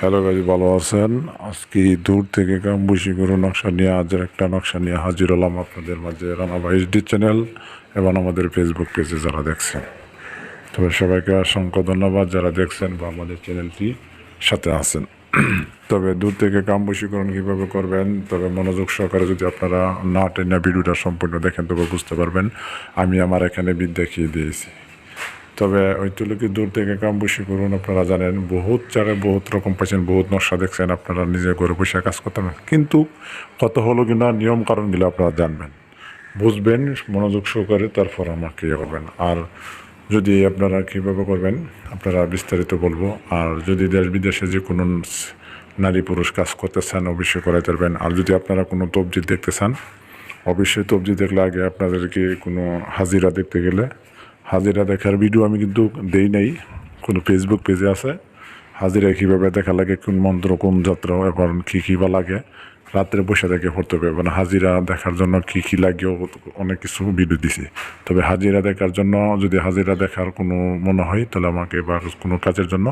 Hello Gazi ভালো আছেন? আজকে দূর থেকে কাম বসি করে নকশা নিয়ে আজের একটা নকশা নিয়ে হাজির হলাম আপনাদের মাঝে রানাবা এইচডি চ্যানেল এবং আমাদের ফেসবুক পেজে যারা দেখছেন। তবে সবাইকে অসংখ্য ধন্যবাদ যারা দেখছেন বা আমাদের চ্যানেলটি সাথে আছেন। তবে দূর থেকে কাম বশীকরণ কীভাবে করবেন, তবে মনোযোগ সহকারে যদি আপনারা না টেনে ভিডিওটা সম্পূর্ণ দেখেন, তবে বুঝতে পারবেন, আমি আমার এখানে বিদ দেখিয়ে দিয়েছি। তবে ওই তুলকি দূর থেকে কাম বসে করুন, আপনারা জানেন, বহুত জায়গায় বহুত রকম পাচ্ছেন বহুত নকশা দেখছেন, আপনারা নিজে ঘরে বসে কাজ করতে পারেন কিন্তু কত হলো কিনা, নিয়ম কারণগুলো আপনারা জানবেন। বুঝবেন, মনোযোগ সহকারে তারপর আমাকে ইয়ে করবেন। আর যদি আপনারা কীভাবে করবেন, আপনারা বিস্তারিত বলব। আর যদি দেশ বিদেশে যে কোনো নারী পুরুষ কাজ করতে চান, অবশ্যই করাইতে পারবেন আর যদি আপনারা কোনো তবজি দেখতে চান, অবশ্যই তবজি দেখলে আগে আপনাদেরকে কোনো হাজিরা দেখতে গেলে হাজিরা দেখার ভিডিও আমি কিন্তু দেই নাই। কোনো ফেসবুক পেজে আছে। হাজিরা কীভাবে দেখা লাগে, কোন মন্ত্র, কোন যাত্রা এবং কী কী বা লাগে। রাত্রে বসে থেকে পড়তে হবে। মানে হাজিরা দেখার জন্য কী কী লাগে অনেক কিছু ভিডিও দিছি। তবে হাজিরা দেখার জন্য যদি হাজিরা দেখার কোনো মনে হয়, তাহলে আমাকে বা কোনো কাজের জন্য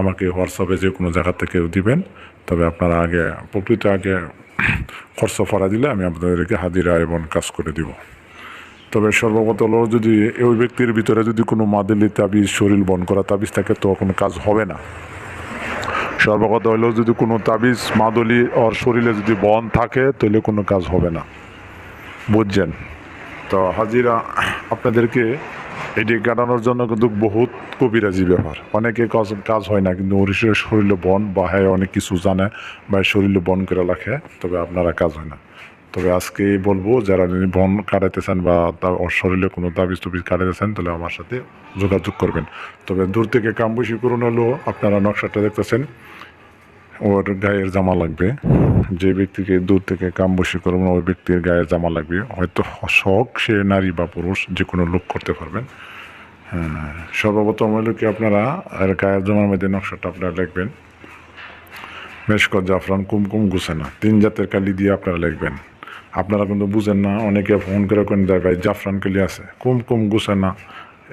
আমাকে হোয়াটসঅ্যাপে যে কোনো জায়গা থেকে দিবেন। তবে আপনারা আগে প্রকৃত আগে খরচ ফরা দিলে আমি আপনাদেরকে হাজিরা এবং কাজ করে দিব। তবে সর্বপ্রথম হলো যদি ওই ব্যক্তির ভিতরে যদি কোনো মাদেলি তাবিজ শরীর বন করা তাবিজ থাকে তো কোনো কাজ হবে না। সর্বপ্রথম হলো যদি কোনো তাবিজ মাদলি ওর শরীরে যদি বন থাকে তাহলে কোনো কাজ হবে না। বুঝছেন? তো হাজিরা, আপনাদেরকে এটি কাটানোর জন্য কিন্তু বহুত কবিরাজি ব্যাপার। অনেকে কাজ কাজ হয় না, কিন্তু ওর শরীরে বন বা হ্যাঁ অনেক কিছু জানে বা শরীরে বন করে রাখে, তবে আপনারা কাজ হয় না। তবে আজকে বলব, যারা বন কাটাতে চান বা তা ওর শরীরে কোনো তাবিজ টুবিজ কাটাতে চান, তাহলে আমার সাথে যোগাযোগ করবেন। তবে দূর থেকে কাম বেশি করুন হলেও আপনারা নকশাটা দেখতেছেন, ওর গায়ের জামা লাগবে। যে ব্যক্তিকে দূর থেকে কাম বসে করবেন ওই ব্যক্তির গায়ের জামা লাগবে। হয়তো শখ, সে নারী বা পুরুষ, যে কোনো লোক করতে পারবেন। হ্যাঁ সর্বপ্রথম হলো কি আপনারা, আর গায়ের জামার মধ্যে নকশাটা আপনারা লিখবেন। মেশকর জাফরান কুমকুম গুছেনা, তিন জাতের কালি দিয়ে আপনারা লিখবেন। আপনারা কিন্তু বুঝেন না, অনেকে ফোন করে কোন ভাই, জাফরান কালি আছে। কুমকুম গুছেনা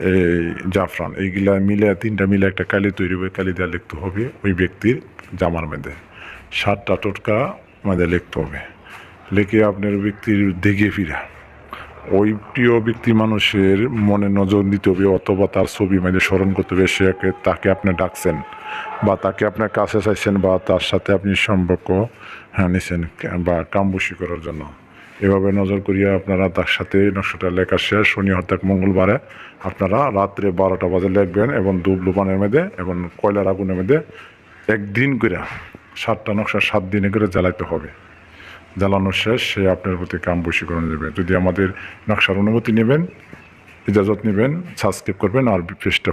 এই জাফরান, এইগুলা মিলে, তিনটা মিলে একটা কালি তৈরি হবে কালি দিয়ে লিখতে হবে ওই ব্যক্তির জামার মধ্যে। সাতটা টোটকা মধ্যে লিখতে হবে। লিখে আপনার ব্যক্তির দেখে ফিরা। ওই প্রিয় ব্যক্তি মানুষের মনে নজর দিতে হবে, অথবা তার ছবি মানে স্মরণ করতে হবে, সে তাকে আপনি ডাকছেন, বা তাকে আপনার কাছে চাইছেন, বা তার সাথে আপনি সম্পর্ক হ্যাঁ নিছেন, বা কামবসি করার জন্য। এভাবে নজর করিয়া আপনারা তার সাথে নকশাটা লেখা শেষ। শনি হত্যাক মঙ্গলবারে আপনারা রাত্রে বারোটা বাজে লেখবেন এবং দুব লুপানের মধ্যে এবং কয়লার আগুনের মধ্যে একদিন করে সাতটা নকশা সাত দিনে করে জ্বালাইতে হবে। জ্বালানো শেষ, সে আপনার প্রতি কাম বশীকরণ দেবে। যদি আমাদের নকশার অনুমতি নেবেন, ইজাজত নেবেন, সাবস্ক্রাইব করবেন আর পেজটা